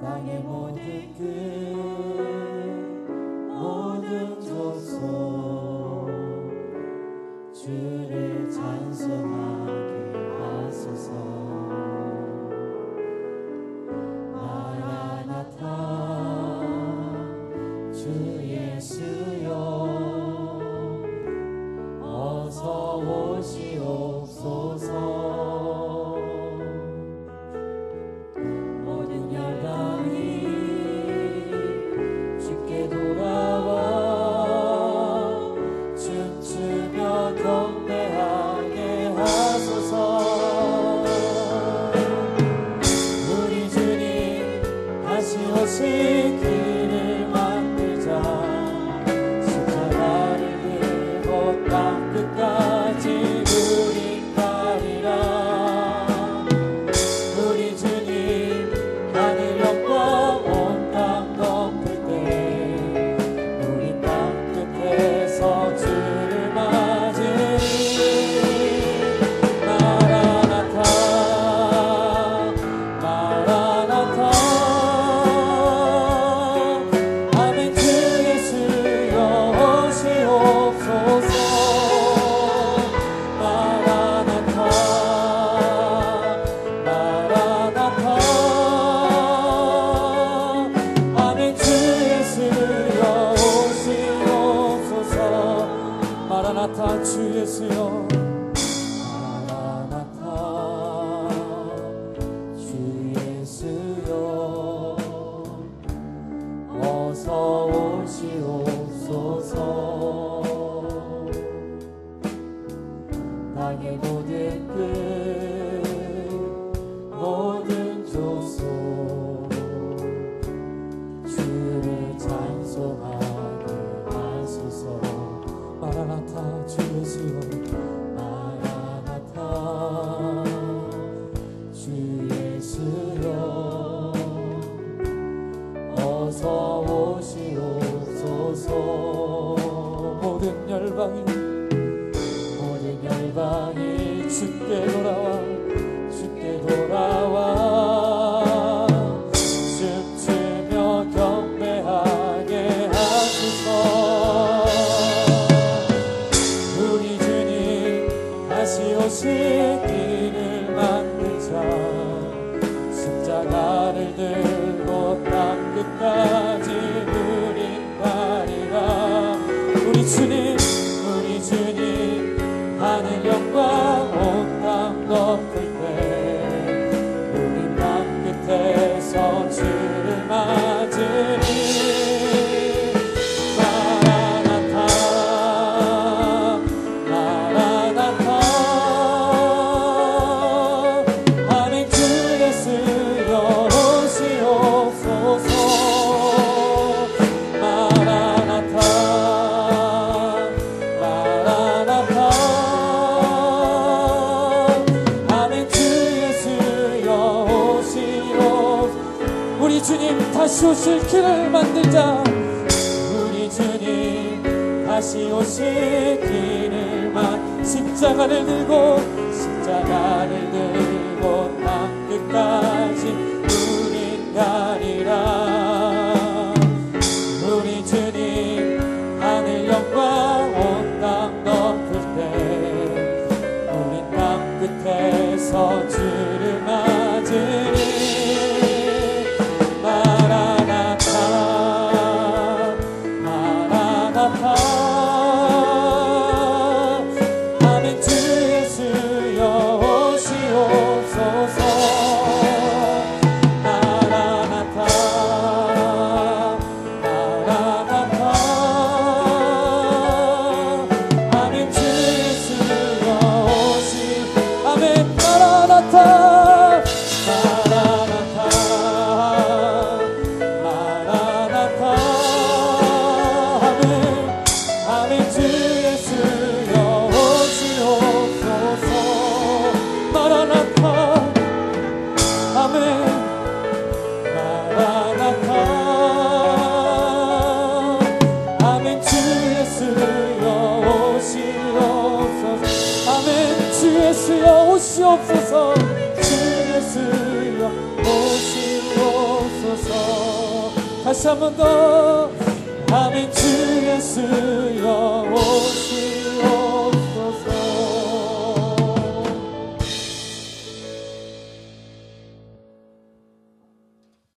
땅의 모든 끝 모든 족속 주를 찬송하 예수 예수여 마라나타 주 예수여 어서 오시옵소서. 땅의 모든 끝 모든 조속 열방이 모든 열방이 주께 돌아와 주께 돌아와. 춤추며 경배하게 하소서. 우리 주님 다시 오실 길을 만들자. 십자가를 들고 땅 끝까지 God. 주님 다시 오실 길을 만들자. 우리 주님 다시 오실 길을 만 십자가를 들고 가운데 주 예수여 오시옵소서 주 예수여 오시옵소서. 다시 한 번 더. 아멘 주 예수